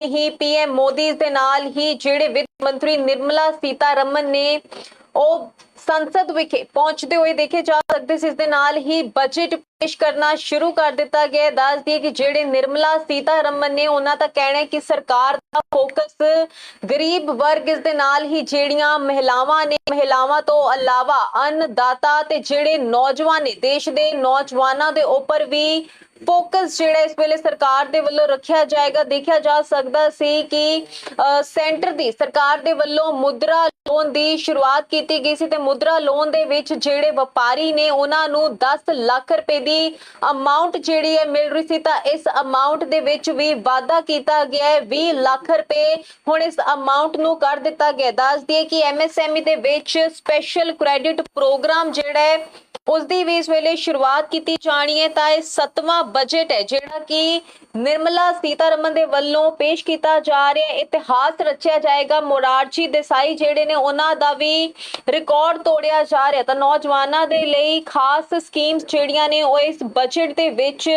ਹੀ PM Modi ਦੇ ਨਾਲ ਹੀ ਜਿਹੜੇ ਵਿੱਤ ਮੰਤਰੀ ਨਿਰਮਲਾ ਸੀਤਾਰਮਨ ਨੇ ਉਹ ਸੰਸਦ ਵਿਖੇ ਪਹੁੰਚਦੇ ਹੋਏ ਦੇਖੇ ਜਾ ਸਕਦੇ ਸੀ, ਇਸ ਦੇ ਨਾਲ ਹੀ ਬਜਟ ਪੇਸ਼ ਕਰਨਾ ਸ਼ੁਰੂ ਕਰ ਦਿੱਤਾ ਗਿਆ ਹੈ। ਦੱਸ ਦਈਏ ਕਿ ਜਿਹੜੇ ਨਿਰਮਲਾ ਸੀਤਾਰਮਨ ਨੇ, ਉਹਨਾਂ ਦਾ ਕਹਿਣਾ ਹੈ ਕਿ ਸਰਕਾਰ ਦਾ ਫੋਕਸ ਗਰੀਬ ਵਰਗ, ਇਸ ਦੇ ਨਾਲ ਹੀ ਜਿਹੜੀਆਂ ਮਹਿਲਾਵਾਂ ਨੇ, ਮਹਿਲਾਵਾਂ ਤੋਂ ਇਲਾਵਾ ਅੰਨਦਾਤਾ ਤੇ ਜਿਹੜੇ ਨੌਜਵਾਨ ਨੇ, ਦੇਸ਼ ਦੇ ਨੌਜਵਾਨਾਂ ਦੇ ਉੱਪਰ ਵੀ ਫੋਕਸ ਜਿਹੜਾ ਇਸ ਵੇਲੇ ਸਰਕਾਰ ਦੇ ਵੱਲੋਂ ਰੱਖਿਆ ਜਾਏਗਾ ਦੇਖਿਆ ਜਾ ਸਕਦਾ ਸੀ ਕਿ ਸੈਂਟਰ ਦੀ ਸਰਕਾਰ ਦੇ ਵੱਲੋਂ ਮੁਦਰਾ ਲੋਨ ਦੀ ਸ਼ੁਰੂਆਤ ਕੀਤੀ ਗਈ ਸੀ ਤੇ ਮੁਦਰਾ ਲੋਨ ਦੇ ਵਿੱਚ ਜਿਹੜੇ ਵਪਾਰੀ ਨੇ ਉਹਨਾਂ ਨੂੰ 10 ਲੱਖ ਰੁਪਏ ਦੀ ਅਮਾਉਂਟ ਜਿਹੜੀ ਹੈ ਮਿਲ ਰਹੀ ਸੀ ਤਾਂ ਇਸ ਅਮਾਉਂਟ ਦੇ ਵਿੱਚ ਵੀ ਵਾਅਦਾ ਕੀਤਾ ਗਿਆ ਹੈ 20 ਲੱਖ ਰੁਪਏ ਹੁਣ ਇਸ ਅਮਾਉਂਟ ਨੂੰ ਕਰ ਦਿੱਤਾ ਗਿਆ ਹੈ। ਦੱਸ ਦਈਏ ਕਿ ਐਮਐਸਐਮਈ ਦੇ ਵਿੱਚ ਸਪੈਸ਼ਲ ਕ੍ਰੈਡਿਟ ਪ੍ਰੋਗਰਾਮ ਜਿਹੜਾ ਹੈ ਉਸ ਦੀ ਵੀ ਇਸ ਵੇਲੇ ਸ਼ੁਰੂਆਤ ਕੀਤੀ ਜਾਣੀ ਹੈ, ਤਾਂ ਇਹ ਸੱਤਵਾਂ ਬਜਟ ਹੈ, ਜਿਹੜਾ ਕਿ ਨਿਰਮਲਾ ਸੀਤਾਰਮਨ ਦੇ ਵੱਲੋਂ ਪੇਸ਼ ਕੀਤਾ ਜਾ ਰਿਹਾ ਹੈ। ਇਤਿਹਾਸ ਰਚਿਆ ਜਾਏਗਾ ਮੋਰਾਰਜੀ ਦੇਸਾਈ, ਜਿਹੜੇ ਨੇ ਉਹਨਾਂ ਦਾ ਵੀ ਰਿਕਾਰਡ ਤੋੜਿਆ ਜਾ ਰਿਹਾ ਤਾਂ ਨੌਜਵਾਨਾਂ ਦੇ ਲਈ ਖਾਸ ਸਕੀਮਸ ਜਿਹੜੀਆਂ ਨੇ, ਉਹ ਇਸ ਬਜਟ ਦੇ ਵਿੱਚ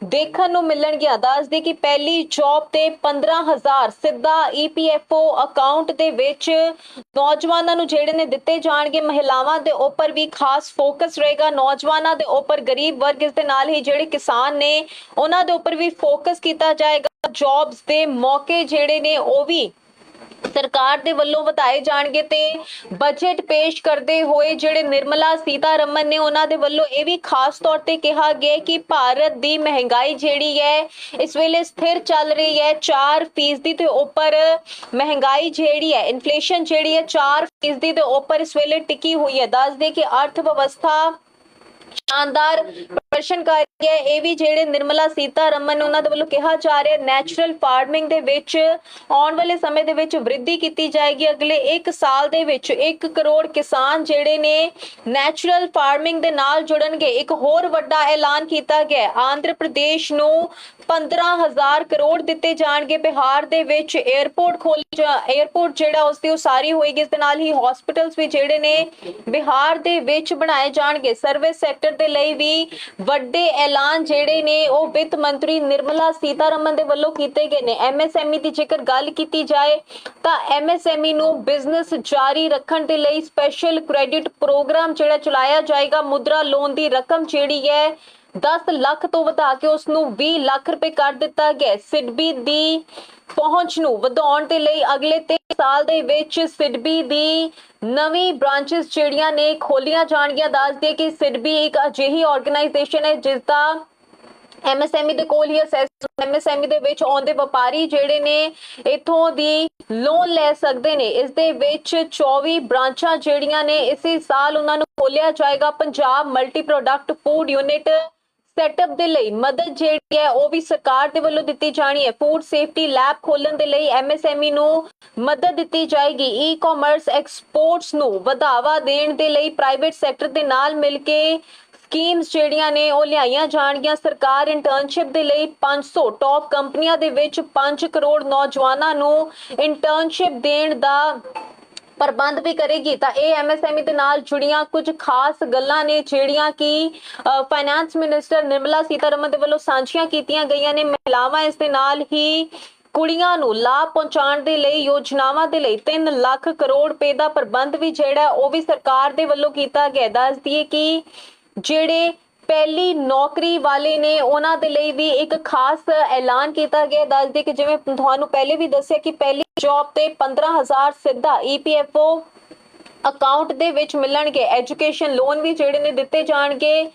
ਦੇਖਣ ਨੂੰ ਮਿਲਣਗੀਆਂ ਦੱਸਦੇ ਕਿ ਪਹਿਲੀ ਜੌਬ ਤੇ 15000 ਸਿੱਧਾ ਈਪੀਐਫਓ ਅਕਾਊਂਟ ਦੇ ਵਿੱਚ ਨੌਜਵਾਨਾਂ ਨੂੰ ਜਿਹੜੇ ਨੇ ਦਿੱਤੇ ਜਾਣਗੇ ਮਹਿਲਾਵਾਂ ਦੇ ਉੱਪਰ ਵੀ ਖਾਸ ਫੋਕਸ ਰਹੇਗਾ। ਨੌਜਵਾਨਾਂ ਦੇ ਉੱਪਰ ਗਰੀਬ ਵਰਗ ਇਸ ਦੇ ਨਾਲ ਹੀ ਜਿਹੜੇ ਕਿਸਾਨ ਨੇ, ਉਹਨਾਂ ਦੇ ਉੱਪਰ ਵੀ ਫੋਕਸ ਕੀਤਾ ਜਾਏਗਾ। ਜੌਬਸ ਦੇ ਮੌਕੇ ਜਿਹੜੇ ਨੇ ਉਹ ਵੀ ਸਰਕਾਰ ਦੇ ਵੱਲੋਂ ਵਧਾਏ ਜਾਣਗੇ ਤੇ ਬਜਟ ਪੇਸ਼ ਕਰਦੇ ਹੋਏ ਜਿਹੜੇ ਨਿਰਮਲਾ ਸੀਤਾਰਮਨ ਨੇ ਉਹਨਾਂ ਦੇ ਵੱਲੋਂ ਇਹ ਵੀ ਖਾਸ ਤੌਰ ਤੇ ਕਿਹਾ ਗਿਆ ਕਿ ਭਾਰਤ ਦੀ ਮਹਿੰਗਾਈ ਜਿਹੜੀ ਹੈ, ਇਸ ਵੇਲੇ ਸਥਿਰ ਚੱਲ ਰਹੀ ਹੈ 4% ਦੇ ਉੱਪਰ ਮਹਿੰਗਾਈ ਜਿਹੜੀ ਹੈ ਇਨਫਲੇਸ਼ਨ ਜਿਹੜੀ ਹੈ 4% ਦੇ ਉੱਪਰ ਇਸ ਵੇਲੇ ਟਿਕੀ ਹੋਈ ਹੈ। ਦੱਸ ਦੇ ਕਿ ਅਰਥ ਵਿਵਸਥਾ ਸ਼ਾਨਦਾਰ ਪ੍ਰਦਰਸ਼ਨ ਕਰ ਰਹੀ ਹੈ। ਇਹ ਵੀ ਜਿਹੜੇ ਨਿਰਮਲਾ ਸੀਤਾਰਮਨ ਉਹਨਾਂ ਦੇ ਵੱਲੋਂ ਕਿਹਾ ਜਾ ਰਿਹਾ ਨੈਚੁਰਲ ਫਾਰਮਿੰਗ ਦੇ ਵਿੱਚ ਆਉਣ ਵਾਲੇ ਸਮੇਂ ਦੇ ਵਿੱਚ ਵ੍ਰਿੱਧੀ ਕੀਤੀ ਜਾਏਗੀ। ਅਗਲੇ 1 ਸਾਲ ਦੇ ਵਿੱਚ 1 ਕਰੋੜ ਕਿਸਾਨ ਜਿਹੜੇ ਨੇ ਨੈਚੁਰਲ ਫਾਰਮਿੰਗ ਦੇ ਨਾਲ ਜੁੜਨਗੇ। ਇੱਕ ਹੋਰ ਵੱਡਾ ਐਲਾਨ ਕੀਤਾ ਗਿਆ ਆਂਧਰਾ ਪ੍ਰਦੇਸ਼ ਨੂੰ 15000 ਕਰੋੜ ਦਿੱਤੇ ਜਾਣਗੇ। ਬਿਹਾਰ ਦੇ ਵਿੱਚ 에ਅਰਪੋਰਟ ਖੋਲ 에ਅਰਪੋਰਟ ਜਿਹੜਾ ਉਸ ਦੀ ਉਸਾਰੀ ਹੋਏਗੀ, ਇਸ ਦੇ ਨਾਲ ਹੀ ਹਸਪੀਟਲਸ ਵੀ ਜਿਹੜੇ ਨੇ ਬਿਹਾਰ ਦੇ ਵਿੱਚ ਬਣਾਏ ਜਾਣਗੇ। ਸਰਵਿਸ ਸੈਕਟਰ ਦੇ ਲਈ ਵੀ ਵੱਡੇ ਐਲਾਨ ਜਿਹੜੇ ਨੇ, ਉਹ ਵਿੱਤ ਮੰਤਰੀ ਨਿਰਮਲਾ ਸੀਤਾਰਮਨ ਦੇ ਵੱਲੋਂ ਕੀਤੇ ਗਏ ਨੇ। ਐਮਐਸਐਮਈ ਦੀ ਜੇਕਰ ਗੱਲ ਕੀਤੀ ਜਾਏ, ਤਾਂ ਐਮਐਸਐਮਈ ਨੂੰ ਬਿਜ਼ਨਸ ਜਾਰੀ ਰੱਖਣ ਦੇ ਲਈ ਸਪੈਸ਼ਲ ਕ੍ਰੈਡਿਟ ਪ੍ਰੋਗਰਾਮ ਜਿਹੜਾ ਚਲਾਇਆ ਜਾਏਗਾ, ਮੁਦਰਾ ਲੋਨ ਦੀ ਰਕਮ ਜਿਹੜੀ ਹੈ 10 ਲੱਖ ਤੋਂ ਵਧਾ ਕੇ ਉਸ ਨੂੰ 20 ਲੱਖ ਰੁਪਏ ਕਰ ਦਿੱਤਾ ਗਿਆ ਸਿਡਬੀ ਦੀ ਪਹੁੰਚ ਨੂੰ ਵਧਾਉਣ ਦੇ ਲਈ ਅਗਲੇ 3 ਸਾਲ ਦੇ ਵਿੱਚ ਸਿਡਬੀ ਦੀ ਨਵੀਂ ਬ੍ਰਾਂਚਸ ਜਿਹੜੀਆਂ ਨੇ ਖੋਲੀਆਂ ਜਾਣਗੀਆਂ। ਦੱਸਦੇ ਕਿ ਸਿਡਬੀ ਇੱਕ ਅਜਿਹੀ ਆਰਗੇਨਾਈਜੇਸ਼ਨ ਹੈ ਜਿਸ ਦਾ ਐਮਐਸਐਮਈ ਦੇ ਕੋਲ ਹੀ ਐਮਐਸਐਮਈ ਦੇ ਵਿੱਚ ਆਉਂਦੇ ਵਪਾਰੀ ਜਿਹੜੇ ਨੇ ਇਥੋਂ ਦੀ ਲੋਨ ਲੈ ਸਕਦੇ ਨੇ। ਇਸ ਦੇ ਵਿੱਚ 24 ਬ੍ਰਾਂਚਾਂ ਜਿਹੜੀਆਂ ਨੇ ਇਸੇ ਸਾਲ ਉਹਨਾਂ ਨੂੰ ਖੋਲਿਆ ਜਾਏਗਾ। Punjab multi product food unit setup ਦੇ ਲਈ ਮਦਦ ਜਿਹੜੀ ਹੈ ਉਹ ਵੀ ਸਰਕਾਰ ਦੇ ਵੱਲੋਂ ਦਿੱਤੀ ਜਾਣੀ ਹੈ। ਫੂਡ ਸੇਫਟੀ ਲੈਬ ਖੋਲਣ ਦੇ ਲਈ ਐਮਐਸਐਮਈ ਨੂੰ ਮਦਦ ਦਿੱਤੀ ਜਾਏਗੀ। ਈ-ਕਾਮਰਸ ਐਕਸਪੋਰਟਸ ਨੂੰ ਵਧਾਵਾ ਦੇਣ ਦੇ ਲਈ ਪ੍ਰਾਈਵੇਟ ਸੈਕਟਰ ਦੇ ਨਾਲ ਮਿਲ ਕੇ ਸਕੀਮਸ ਜਿਹੜੀਆਂ ਨੇ ਉਹ ਲਿਆਈਆਂ ਜਾਣਗੀਆਂ। ਸਰਕਾਰ ਇੰਟਰਨਸ਼ਿਪ ਦੇ ਲਈ 500 ਟੌਪ ਕੰਪਨੀਆਂ ਦੇ ਵਿੱਚ 5 ਕਰੋੜ ਨੌਜਵਾਨਾਂ ਨੂੰ ਇੰਟਰਨਸ਼ਿਪ ਦੇਣ ਦਾ ਪ੍ਰਬੰਧ ਵੀ ਕਰੇਗੀ, ਤਾਂ ਇਹ ਐਮਐਸਐਮਈ ਦੇ ਨਾਲ ਜੁੜੀਆਂ ਕੁਝ ਖਾਸ ਗੱਲਾਂ ਨੇ ਜਿਹੜੀਆਂ ਕਿ ਫਾਈਨਾਂਸ ਮਿਨਿਸਟਰ ਨਿਰਮਲਾ ਸੀਤਾਰਮਨ ਦੇ ਵੱਲੋਂ ਸਾਂਝੀਆਂ ਕੀਤੀਆਂ ਗਈਆਂ ਨੇ ਮਹਿਲਾਵਾਂ ਇਸ ਦੇ ਨਾਲ ਹੀ ਕੁੜੀਆਂ ਨੂੰ ਲਾਭ ਪਹੁੰਚਾਉਣ ਦੇ ਲਈ, ਯੋਜਨਾਵਾਂ ਦੇ ਲਈ 3 ਲੱਖ ਕਰੋੜ ਰੁਪਏ ਦਾ ਪ੍ਰਬੰਧ ਵੀ ਜਿਹੜਾ, ਉਹ ਵੀ ਸਰਕਾਰ ਦੇ ਵੱਲੋਂ ਕੀਤਾ ਗਿਆ ਹੈ। ਦੱਸ ਦਈਏ ਕਿ ਜਿਹੜੇ ਪਹਿਲੀ ਨੌਕਰੀ ਵਾਲੇ ਨੇ, ਉਹਨਾਂ ਦੇ ਲਈ ਵੀ ਇੱਕ ਖਾਸ ਐਲਾਨ ਕੀਤਾ ਗਿਆ ਹੈ। ਦੱਸ ਦਈਏ ਕਿ ਜਿਵੇਂ ਤੁਹਾਨੂੰ ਪਹਿਲੇ ਵੀ ਦੱਸਿਆ ਕਿ ਪਹਿਲੀ ਜੌਬ ਤੇ 15000 ਸਿੱਧਾ ਈਪੀਐਫਓ ਅਕਾਊਂਟ ਦੇ ਵਿੱਚ ਮਿਲਣਗੇ। ਐਜੂਕੇਸ਼ਨ ਲੋਨ ਵੀ ਜਿਹੜੇ ਨੇ ਦਿੱਤੇ ਜਾਣਗੇ।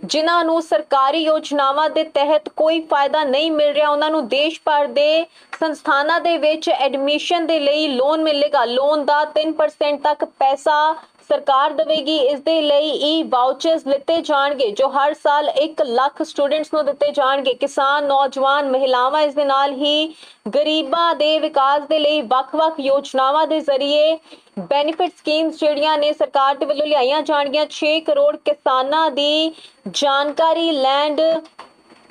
ਜਿਨ੍ਹਾਂ ਨੂੰ ਸਰਕਾਰੀ ਯੋਜਨਾਵਾਂ ਦੇ ਤਹਿਤ ਕੋਈ ਫਾਇਦਾ ਨਹੀਂ ਮਿਲ ਰਿਹਾ, ਉਹਨਾਂ ਨੂੰ ਦੇਸ਼ ਭਰ ਦੇ ਸੰਸਥਾਨਾਂ ਦੇ ਵਿੱਚ ਐਡਮਿਸ਼ਨ ਦੇ ਲਈ ਲੋਨ ਮਿਲੇਗਾ। ਲੋਨ ਦਾ 3% ਤੱਕ ਪੈਸਾ ਸਰਕਾਰ ਦੇਵੇਗੀ, ਇਸ ਦੇ ਲਈ ਈ ਵਾਊਚਰਸ ਲਿੱਤੇ ਜਾਣਗੇ, ਜੋ ਹਰ ਸਾਲ 1 ਲੱਖ ਸਟੂਡੈਂਟਸ ਨੂੰ ਦਿੱਤੇ ਜਾਣਗੇ। ਕਿਸਾਨ, ਨੌਜਵਾਨ, ਮਹਿਲਾਵਾਂ, ਇਸ ਦੇ ਨਾਲ ਹੀ ਗਰੀਬਾਂ ਦੇ ਵਿਕਾਸ ਦੇ ਲਈ ਵੱਖ-ਵੱਖ ਯੋਜਨਾਵਾਂ ਦੇ ਜ਼ਰੀਏ ਬੈਨੀਫਿਟ ਸਕੀਮਸ ਜਿਹੜੀਆਂ ਨੇ ਸਰਕਾਰ ਦੇ ਵੱਲੋਂ ਲਿਆਈਆਂ ਜਾਣਗੀਆਂ। 6 ਕਰੋੜ ਕਿਸਾਨਾਂ ਦੀ ਜਾਣਕਾਰੀ ਲੈਂਡ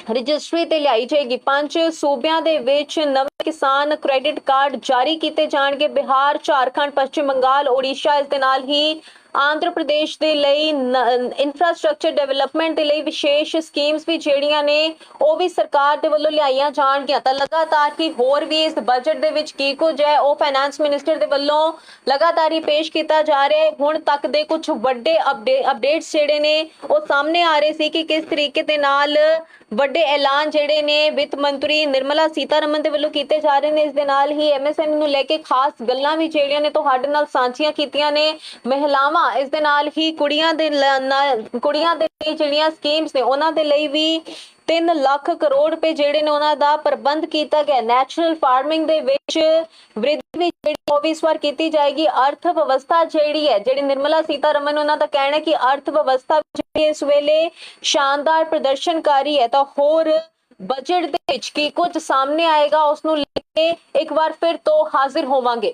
ਰਜਿਸਟਰੀ ਤੇ ਲਿਆਈ ਜਾਏਗੀ। ਪੰਜ ਸੂਬਿਆਂ ਦੇ ਵਿੱਚ ਨਵੇਂ ਕਿਸਾਨ ਕ੍ਰੈਡਿਟ ਕਾਰਡ ਜਾਰੀ ਕੀਤੇ ਜਾਣਗੇ। ਬਿਹਾਰ, ਝਾਰਖੰਡ, ਪੱਛਮ ਬੰਗਾਲ ਓਡੀਸ਼ਾ ਇਸ ਦੇ ਨਾਲ ਹੀ ਆਂਧਰਾ ਪ੍ਰਦੇਸ਼ ਦੇ ਲਈ ਇਨਫਰਾਸਟ੍ਰਕਚਰ ਡਿਵੈਲਪਮੈਂਟ ਦੇ ਲਈ ਵਿਸ਼ੇਸ਼ ਸਕੀਮਸ ਵੀ ਜਿਹੜੀਆਂ ਨੇ, ਉਹ ਵੀ ਸਰਕਾਰ ਦੇ ਵੱਲੋਂ ਲਿਆਈਆਂ ਜਾਣਗੀਆਂ। ਤਾਂ ਲਗਾਤਾਰ ਹੀ ਹੋਰ ਵੀ ਇਸ ਬਜਟ ਦੇ ਵਿੱਚ ਕੀ ਕੁਝ ਹੈ, ਉਹ ਫਾਈਨਾਂਸ ਮਿਨਿਸਟਰ ਦੇ ਵੱਲੋਂ ਲਗਾਤਾਰ ਹੀ ਪੇਸ਼ ਕੀਤਾ ਜਾ ਰਿਹਾ ਹੈ। ਹੁਣ ਤੱਕ ਦੇ ਕੁਝ ਵੱਡੇ ਅਪਡੇਟਸ ਜਿਹੜੇ ਨੇ, ਉਹ ਸਾਹਮਣੇ ਆ ਰਹੇ ਸੀ ਕਿ ਕਿਸ ਤਰੀਕੇ ਦੇ ਨਾਲ ਵੱਡੇ ਐਲਾਨ ਜਿਹੜੇ ਨੇ ਵਿੱਤ ਮੰਤਰੀ ਨਿਰਮਲਾ ਸੀਤਾਰਮਨ ਦੇ ਵੱਲੋਂ ਕੀਤੇ ਜਾ ਰਹੇ ਨੇ। ਇਸ ਦੇ ਨਾਲ ਹੀ ਐਮਐਸਐਮਈ ਨੂੰ ਲੈ ਕੇ ਖਾਸ ਗੱਲਾਂ ਵੀ ਜਿਹੜੀਆਂ ਨੇ, ਤੁਹਾਡੇ ਨਾਲ ਸਾਂਝੀਆਂ ਕੀਤੀਆਂ ਨੇ। ਮਹਿਲਾਵਾਂ ਇਸ ਦੇ ਨਾਲ ਹੀ ਕੁੜੀਆਂ ਦੇ ਕੁੜੀਆਂ ਦੇ ਲਈ ਜਿਹੜੀਆਂ ਸਕੀਮਸ ਨੇ, ਉਹਨਾਂ ਦੇ ਲਈ ਵੀ 3 ਲੱਖ ਕਰੋੜ ਰੁਪਏ ਜਿਹੜੇ ਨੇ ਉਹਨਾਂ ਦਾ ਪ੍ਰਬੰਧ ਕੀਤਾ ਗਿਆ। ਨੈਚੁਰਲ ਫਾਰਮਿੰਗ ਦੇ ਵਿੱਚ ਵ੍ਰਿੱਧੀ ਵੀ ਜਿਹੜੀ ਉਹ ਵੀ ਇਸ ਵਾਰ ਕੀਤੀ ਜਾਏਗੀ। ਅਰਥ ਵਿਵਸਥਾ ਜਿਹੜੀ ਹੈ, ਜਿਹੜੀ ਨਿਰਮਲਾ ਸੀਤਾਰਮਨ ਉਹਨਾਂ ਦਾ ਕਹਿਣਾ ਕਿ ਅਰਥ ਵਿਵਸਥਾ ਜਿਹੜੀ ਇਸ ਵੇਲੇ ਸ਼ਾਨਦਾਰ ਪ੍ਰਦਰਸ਼ਨਕਾਰੀ ਹੈ, ਤਾਂ ਹੋਰ ਬਜਟ ਦੇ ਵਿੱਚ ਕੀ ਕੁਝ ਸਾਹਮਣੇ ਆਏਗਾ ਉਸ ਨੂੰ ਲੈ ਕੇ ਇੱਕ ਵਾਰ ਫਿਰ ਤੋਂ ਹਾਜ਼ਰ ਹੋਵਾਂਗੇ।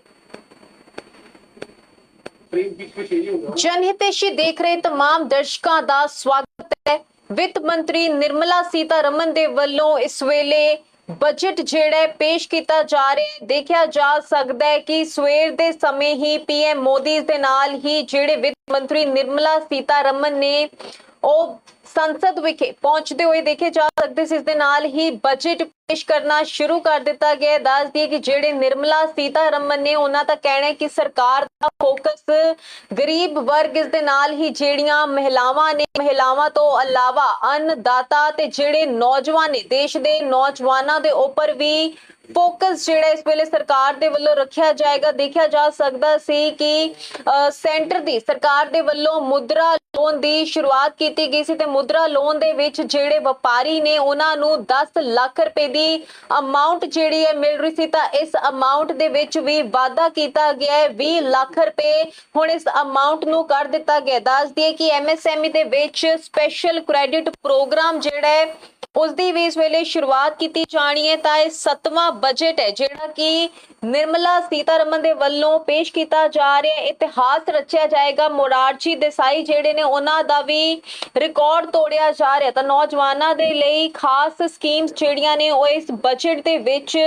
ਜਨਹਿਤੇਸ਼ੀ ਦੇਖ ਰਹੇ तमाम ਦਰਸ਼ਕਾਂ ਦਾ ਸਵਾਗਤ ਹੈ ਵਿੱਤ ਮੰਤਰੀ ਨਿਰਮਲਾ ਸੀਤਾਰਮਨ ਦੇ ਵੱਲੋਂ ਇਸ ਵੇਲੇ ਬਜਟ ਜਿਹੜਾ ਹੈ ਪੇਸ਼ ਕੀਤਾ ਜਾ ਰਿਹਾ ਹੈ ਦੇਖਿਆ ਜਾ ਸਕਦਾ ਹੈ ਕਿ ਸਵੇਰ ਦੇ ਸਮੇਂ ਹੀ ਪੀਐਮ ਮੋਦੀ ਦੇ ਨਾਲ ਹੀ ਜਿਹੜੇ ਵਿੱਤ ਮੰਤਰੀ ਨਿਰਮਲਾ ਸੀਤਾਰਮਨ ਨੇ ਉਹ ਸੰਸਦ ਵਿਖੇ ਪਹੁੰਚਦੇ ਹੋਏ ਦੇਖੇ ਜਾ ਸਕਦੇ ਸੀ ਇਸ ਦੇ ਨਾਲ ਹੀ ਬਜਟ ਪੇਸ਼ ਕਰਨਾ ਸ਼ੁਰੂ ਕਰ ਦਿੱਤਾ ਗਿਆ ਹੈ। ਦੱਸ ਦਈਏ ਕਿ ਜਿਹੜੇ ਨਿਰਮਲਾ ਸੀਤਾਰਮਨ ਨੇ ਉਹਨਾਂ ਦਾ ਕਹਿਣਾ ਹੈ ਕਿ ਸਰਕਾਰ ਦਾ ਫੋਕਸ ਗਰੀਬ ਵਰਗ ਇਸ ਦੇ ਨਾਲ ਹੀ ਜਿਹੜੀਆਂ ਮਹਿਲਾਵਾਂ ਨੇ, ਮਹਿਲਾਵਾਂ ਤੋਂ ਇਲਾਵਾ ਅੰਨਦਾਤਾ ਤੇ ਜਿਹੜੇ ਨੌਜਵਾਨ ਨੇ, ਦੇਸ਼ ਦੇ ਨੌਜਵਾਨਾਂ ਦੇ ਉੱਪਰ ਵੀ ਫੋਕਸ ਜਿਹੜਾ ਇਸ ਵੇਲੇ ਸਰਕਾਰ ਦੇ ਵੱਲੋਂ ਰੱਖਿਆ ਜਾਏਗਾ ਦੇਖਿਆ ਜਾ ਸਕਦਾ ਸੀ ਕਿ ਸੈਂਟਰ ਦੀ ਸਰਕਾਰ ਦੇ ਵੱਲੋਂ ਮੁਦਰਾ ਲੋਨ ਦੀ ਸ਼ੁਰੂਆਤ ਕੀਤੀ ਗਈ ਸੀ ਤੇ ਮੁਦਰਾ ਲੋਨ ਦੇ ਵਿੱਚ ਜਿਹੜੇ ਵਪਾਰੀ ਨੇ, ਉਹਨਾਂ ਨੂੰ 10 ਲੱਖ ਰੁਪਏ ਦੀ ਅਮਾਉਂਟ ਜਿਹੜੀ ਹੈ ਮਿਲ ਰਹੀ ਸੀ ਤਾਂ ਇਸ ਅਮਾਉਂਟ ਦੇ ਵਿੱਚ ਵੀ ਵਾਅਦਾ ਕੀਤਾ ਗਿਆ ਹੈ। 20 ਲੱਖ ਰੁਪਏ ਹੁਣ ਇਸ ਅਮਾਉਂਟ ਨੂੰ ਕਰ ਦਿੱਤਾ ਗਿਆ। ਦੱਸ ਦਈਏ ਕਿ ਐਮਐਸਐਮਈ ਦੇ ਵਿੱਚ ਸਪੈਸ਼ਲ ਕ੍ਰੈਡਿਟ ਪ੍ਰੋਗਰਾਮ ਜਿਹੜਾ ਹੈ ਉਸ ਦੀ ਵੀ ਇਸ ਵੇਲੇ ਸ਼ੁਰੂਆਤ ਕੀਤੀ ਜਾਣੀ ਹੈ। ਤਾਂ ਇਹ ਸੱਤਵਾਂ ਬਜਟ ਹੈ, ਜਿਹੜਾ ਕਿ ਨਿਰਮਲਾ ਸੀਤਾਰਮਨ ਦੇ ਵੱਲੋਂ ਪੇਸ਼ ਕੀਤਾ ਜਾ ਰਿਹਾ ਹੈ। ਇਤਿਹਾਸ ਰਚਿਆ ਜਾਏਗਾ। ਮੋਰਾਰਜੀ ਦੇਸਾਈ ਜਿਹੜੇ ਨੇ, ਉਹਨਾਂ ਦਾ ਵੀ ਰਿਕਾਰਡ ਤੋੜਿਆ ਜਾ ਰਿਹਾ। ਤਾਂ ਨੌਜਵਾਨਾਂ ਦੇ ਲਈ ਖਾਸ ਸਕੀਮਸ ਜਿਹੜੀਆਂ ਨੇ ਉਹ ਇਸ ਬਜਟ ਦੇ ਵਿੱਚ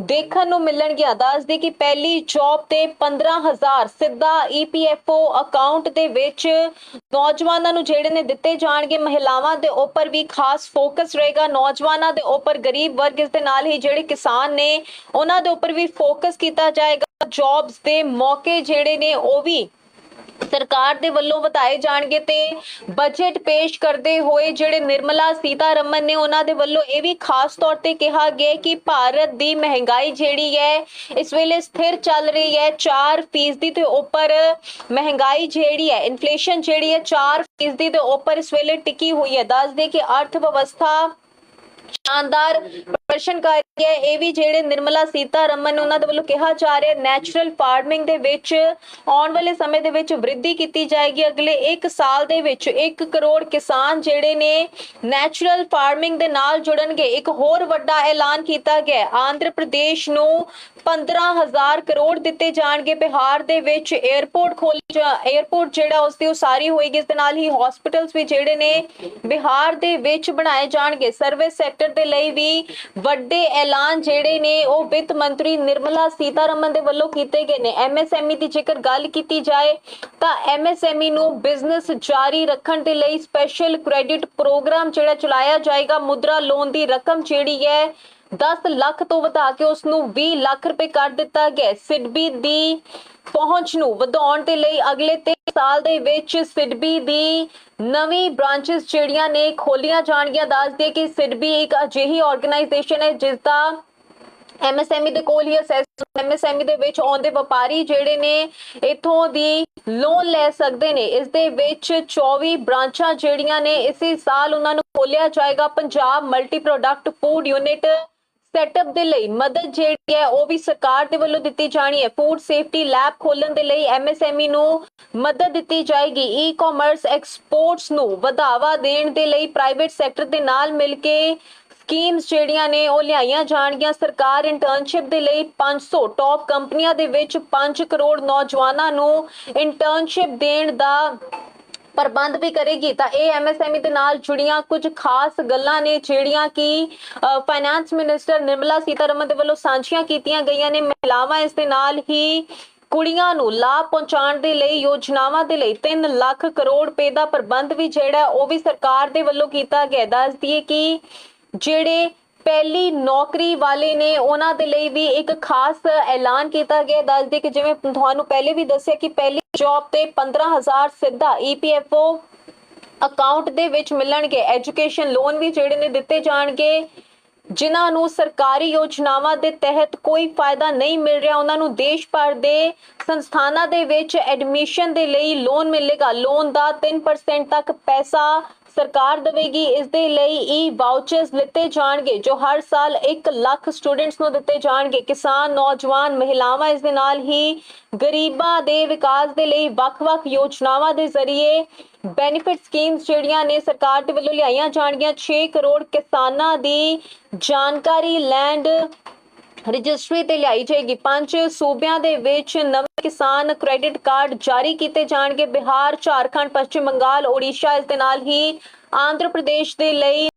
ਦੇਖਣ ਨੂੰ ਮਿਲਣਗੀਆਂ ਦੱਸਦੇ ਕਿ ਪਹਿਲੀ ਜੌਬ ਤੇ 15000 ਸਿੱਧਾ ਈਪੀਐਫਓ ਅਕਾਊਂਟ ਦੇ ਵਿੱਚ ਨੌਜਵਾਨਾਂ ਨੂੰ ਜਿਹੜੇ ਨੇ ਦਿੱਤੇ ਜਾਣਗੇ, ਮਹਿਲਾਵਾਂ ਦੇ ਉੱਪਰ ਵੀ ਖਾਸ ਫੋਕਸ ਰਹੇਗਾ। ਨੌਜਵਾਨਾਂ ਦੇ ਉੱਪਰ, ਗਰੀਬ ਵਰਗ ਇਸ ਦੇ ਨਾਲ ਹੀ ਜਿਹੜੇ ਕਿਸਾਨ ਨੇ, ਉਹਨਾਂ ਦੇ ਉੱਪਰ ਵੀ ਫੋਕਸ ਕੀਤਾ ਜਾਏਗਾ। ਜੌਬਸ ਦੇ ਮੌਕੇ ਜਿਹੜੇ ਨੇ, ਉਹ ਵੀ ਸਰਕਾਰ ਦੇ ਵੱਲੋਂ ਵਧਾਏ ਜਾਣਗੇ ਤੇ ਬਜਟ ਪੇਸ਼ ਕਰਦੇ ਹੋਏ ਜਿਹੜੇ ਨਿਰਮਲਾ ਸੀਤਾਰਮਨ ਨੇ ਉਹਨਾਂ ਦੇ ਵੱਲੋਂ ਇਹ ਵੀ ਖਾਸ ਤੌਰ ਤੇ ਕਿਹਾ ਗਿਆ ਕਿ ਭਾਰਤ ਦੀ ਮਹਿੰਗਾਈ ਜਿਹੜੀ ਹੈ, ਇਸ ਵੇਲੇ ਸਥਿਰ ਚੱਲ ਰਹੀ ਹੈ 4% ਦੇ ਉੱਪਰ ਮਹਿੰਗਾਈ ਜਿਹੜੀ ਹੈ ਇਨਫਲੇਸ਼ਨ ਜਿਹੜੀ ਹੈ 4% ਦੇ ਉੱਪਰ ਇਸ ਵੇਲੇ ਟਿਕੀ ਹੋਈ ਹੈ। ਦੱਸ ਦੇ ਕਿ ਅਰਥ ਵਿਵਸਥਾ ਸ਼ਾਨਦਾਰ ਪ੍ਰਦਰਸ਼ਨ ਕਰ ਰਹੀ ਹੈ, ਇਹ ਵੀ ਜਿਹੜੇ ਨਿਰਮਲਾ ਸੀਤਾਰਮਨ ਉਹਨਾਂ ਦੇ ਵੱਲੋਂ ਕਿਹਾ ਜਾ ਰਿਹਾ ਨੈਚੁਰਲ ਫਾਰਮਿੰਗ ਦੇ ਵਿੱਚ ਆਉਣ ਵਾਲੇ ਸਮੇਂ ਦੇ ਵਿੱਚ ਵ੍ਰਿੱਧੀ ਕੀਤੀ ਜਾਏਗੀ। ਅਗਲੇ 1 ਸਾਲ ਦੇ ਵਿੱਚ 1 ਕਰੋੜ ਕਿਸਾਨ ਜਿਹੜੇ ਨੇ ਨੈਚੁਰਲ ਫਾਰਮਿੰਗ ਦੇ ਨਾਲ ਜੁੜਨਗੇ। ਇੱਕ ਹੋਰ ਵੱਡਾ ਐਲਾਨ ਕੀਤਾ ਗਿਆ ਹੈ। ਆਂਧਰਾ ਪ੍ਰਦੇਸ਼ ਨੂੰ 15000 ਕਰੋੜ ਦਿੱਤੇ ਜਾਣਗੇ। ਬਿਹਾਰ ਦੇ ਵਿੱਚ 에ਅਰਪੋਰਟ ਖੋਲ 에ਅਰਪੋਰਟ ਜਿਹੜਾ ਉਸ ਦੀ ਉਸਾਰੀ ਹੋਏਗੀ, ਇਸ ਦੇ ਨਾਲ ਹੀ ਹਸਪੀਟਲਸ ਵੀ ਜਿਹੜੇ ਨੇ ਬਿਹਾਰ ਦੇ ਵਿੱਚ ਬਣਾਏ ਜਾਣਗੇ। ਸਰਵਿਸ ਸੈਕਟਰ ਦੇ ਲਈ ਵੀ ਵੱਡੇ ਐਲਾਨ ਜਿਹੜੇ ਨੇ ਉਹ ਵਿੱਤ ਮੰਤਰੀ ਨਿਰਮਲਾ ਸੀਤਾਰਮਨ ਦੇ ਵੱਲੋਂ ਕੀਤੇ ਗਏ ਨੇ। ਐਮਐਸਐਮਈ ਦੀ ਜੇਕਰ ਗੱਲ ਕੀਤੀ ਜਾਏ ਤਾਂ ਐਮਐਸਐਮਈ ਨੂੰ ਬਿਜ਼ਨਸ ਜਾਰੀ ਰੱਖਣ ਦੇ ਲਈ ਸਪੈਸ਼ਲ ਕ੍ਰੈਡਿਟ ਪ੍ਰੋਗਰਾਮ ਜਿਹੜਾ ਚਲਾਇਆ ਜਾਏਗਾ, ਮੁਦਰਾ ਲੋਨ ਦੀ ਰਕਮ ਜਿਹੜੀ ਹੈ 10 ਲੱਖ ਤੋਂ ਵਧਾ ਕੇ ਉਸ ਨੂੰ 20 ਲੱਖ ਰੁਪਏ ਕਰ ਦਿੱਤਾ ਗਿਆ ਸਿਡਬੀ ਦੀ ਪਹੁੰਚ ਨੂੰ ਵਧਾਉਣ ਦੇ ਲਈ ਅਗਲੇ 3 ਸਾਲ ਦੇ ਵਿੱਚ ਸਿਡਬੀ ਦੀ ਨਵੀਂ ਬ੍ਰਾਂਚਸ ਜਿਹੜੀਆਂ ਨੇ ਖੋਲੀਆਂ ਜਾਣਗੀਆਂ। ਦੱਸ ਕਿ ਸਿਡਬੀ ਇੱਕ ਅਜਿਹੀ ਆਰਗੇਨਾਈਜੇਸ਼ਨ ਹੈ ਜਿਸ ਦਾ ਐਮਐਸਐਮਈ ਦੇ ਕੋਲ ਹੀ ਐਮਐਸਐਮਈ ਦੇ ਵਿੱਚ ਆਉਂਦੇ ਵਪਾਰੀ ਜਿਹੜੇ ਨੇ ਇਥੋਂ ਦੀ ਲੋਨ ਲੈ ਸਕਦੇ ਨੇ। ਇਸ ਦੇ ਵਿੱਚ 24 ਬ੍ਰਾਂਚਾਂ ਜਿਹੜੀਆਂ ਨੇ ਇਸੇ ਸਾਲ ਉਹਨਾਂ ਨੂੰ ਖੋਲਿਆ ਜਾਏਗਾ। Punjab multi product food unit setup ਦੇ ਲਈ ਮਦਦ ਜਿਹੜੀ ਹੈ, ਉਹ ਵੀ ਸਰਕਾਰ ਦੇ ਵੱਲੋਂ ਦਿੱਤੀ ਜਾਣੀ ਹੈ। ਫੂਡ ਸੇਫਟੀ ਲੈਬ ਖੋਲਣ ਦੇ ਲਈ ਐਮਐਸਐਮਈ ਨੂੰ ਮਦਦ ਦਿੱਤੀ ਜਾਏਗੀ। ਈ-ਕਾਮਰਸ ਐਕਸਪੋਰਟਸ ਨੂੰ ਵਧਾਵਾ ਦੇਣ ਦੇ ਲਈ ਪ੍ਰਾਈਵੇਟ ਸੈਕਟਰ ਦੇ ਨਾਲ ਮਿਲ ਕੇ ਸਕੀਮਸ ਜਿਹੜੀਆਂ ਨੇ, ਉਹ ਲਿਆਈਆਂ ਜਾਣਗੀਆਂ। ਸਰਕਾਰ ਇੰਟਰਨਸ਼ਿਪ ਦੇ ਲਈ 500 ਟੌਪ ਕੰਪਨੀਆਂ ਦੇ ਵਿੱਚ 5 ਕਰੋੜ ਨੌਜਵਾਨਾਂ ਨੂੰ ਇੰਟਰਨਸ਼ਿਪ ਦੇਣ ਦਾ ਪ੍ਰਬੰਧ ਵੀ ਕਰੇਗੀ, ਤਾਂ ਇਹ ਐਮਐਸਐਮਈ ਦੇ ਨਾਲ ਜੁੜੀਆਂ ਕੁਝ ਖਾਸ ਗੱਲਾਂ ਨੇ ਜਿਹੜੀਆਂ ਕਿ ਫਾਈਨਾਂਸ ਮਿਨਿਸਟਰ ਨਿਰਮਲਾ ਸੀਤਾਰਮਨ ਦੇ ਵੱਲੋਂ ਸਾਂਝੀਆਂ ਕੀਤੀਆਂ ਗਈਆਂ ਨੇ। ਮਹਿਲਾਵਾਂ ਇਸ ਦੇ ਨਾਲ ਹੀ ਕੁੜੀਆਂ ਨੂੰ ਲਾਭ ਪਹੁੰਚਾਉਣ ਦੇ ਲਈ, ਯੋਜਨਾਵਾਂ ਦੇ ਲਈ 3 ਲੱਖ ਕਰੋੜ ਰੁਪਏ ਦਾ ਪ੍ਰਬੰਧ ਵੀ ਜਿਹੜਾ ਉਹ ਵੀ ਸਰਕਾਰ ਦੇ ਵੱਲੋਂ ਕੀਤਾ ਗਿਆ। ਦੱਸ ਦਈਏ ਕਿ ਜਿਹੜੇ ਪਹਿਲੀ ਨੌਕਰੀ ਵਾਲੇ ਨੇ ਉਹਨਾਂ ਦੇ ਲਈ ਵੀ ਇੱਕ ਖਾਸ ਐਲਾਨ ਕੀਤਾ ਗਿਆ। ਦੱਸ ਦਈਏ ਕਿ ਜਿਵੇਂ ਤੁਹਾਨੂੰ ਪਹਿਲੇ ਵੀ ਦੱਸਿਆ ਕਿ ਪਹਿਲੀ ਜੌਬ ਤੇ 15000 ਸਿੱਧਾ ਈਪੀਐਫਓ ਅਕਾਊਂਟ ਦੇ ਵਿੱਚ ਮਿਲਣਗੇ। ਐਜੂਕੇਸ਼ਨ ਲੋਨ ਵੀ ਜਿਹੜੇ ਨੇ ਦਿੱਤੇ ਜਾਣਗੇ। ਜਿਨ੍ਹਾਂ ਨੂੰ ਸਰਕਾਰੀ ਯੋਜਨਾਵਾਂ ਦੇ ਤਹਿਤ ਕੋਈ ਫਾਇਦਾ ਨਹੀਂ ਮਿਲ ਰਿਹਾ, ਉਹਨਾਂ ਨੂੰ ਦੇਸ਼ ਭਰ ਦੇ ਸੰਸਥਾਨਾਂ ਦੇ ਵਿੱਚ ਐਡਮਿਸ਼ਨ ਦੇ ਲਈ ਲੋਨ ਮਿਲੇਗਾ। ਲੋਨ ਦਾ 3% ਤੱਕ ਪੈਸਾ ਸਰਕਾਰ ਦੇਵੇਗੀ, ਇਸ ਦੇ ਲਈ ਈ ਵਾਊਚਰਸ ਲਿੱਤੇ ਜਾਣਗੇ, ਜੋ ਹਰ ਸਾਲ 1 ਲੱਖ ਸਟੂਡੈਂਟਸ ਨੂੰ ਦਿੱਤੇ ਜਾਣਗੇ। ਕਿਸਾਨ, ਨੌਜਵਾਨ, ਮਹਿਲਾਵਾਂ ਇਸ ਦੇ ਨਾਲ ਹੀ ਗਰੀਬਾਂ ਦੇ ਵਿਕਾਸ ਦੇ ਲਈ ਵੱਖ-ਵੱਖ ਯੋਜਨਾਵਾਂ ਦੇ ਜ਼ਰੀਏ ਬੈਨੀਫਿਟ ਸਕੀਮਸ ਜਿਹੜੀਆਂ ਨੇ ਸਰਕਾਰ ਦੇ ਵੱਲੋਂ ਲਿਆਈਆਂ ਜਾਣਗੀਆਂ। 6 ਕਰੋੜ ਕਿਸਾਨਾਂ ਦੀ ਜਾਣਕਾਰੀ ਲੈਂਡ ਰਜਿਸਟਰੀ ਤੇ ਲਿਆਈ ਜਾਏਗੀ। ਪੰਜ ਸੂਬਿਆਂ ਦੇ ਵਿੱਚ ਨਵੇਂ ਕਿਸਾਨ ਕ੍ਰੈਡਿਟ ਕਾਰਡ ਜਾਰੀ ਕੀਤੇ ਜਾਣਗੇ। ਬਿਹਾਰ, ਝਾਰਖੰਡ, ਪੱਛਮ ਬੰਗਾਲ ਓਡੀਸ਼ਾ ਇਸ ਦੇ ਨਾਲ ਹੀ ਆਂਧਰਾ ਪ੍ਰਦੇਸ਼ ਦੇ ਲਈ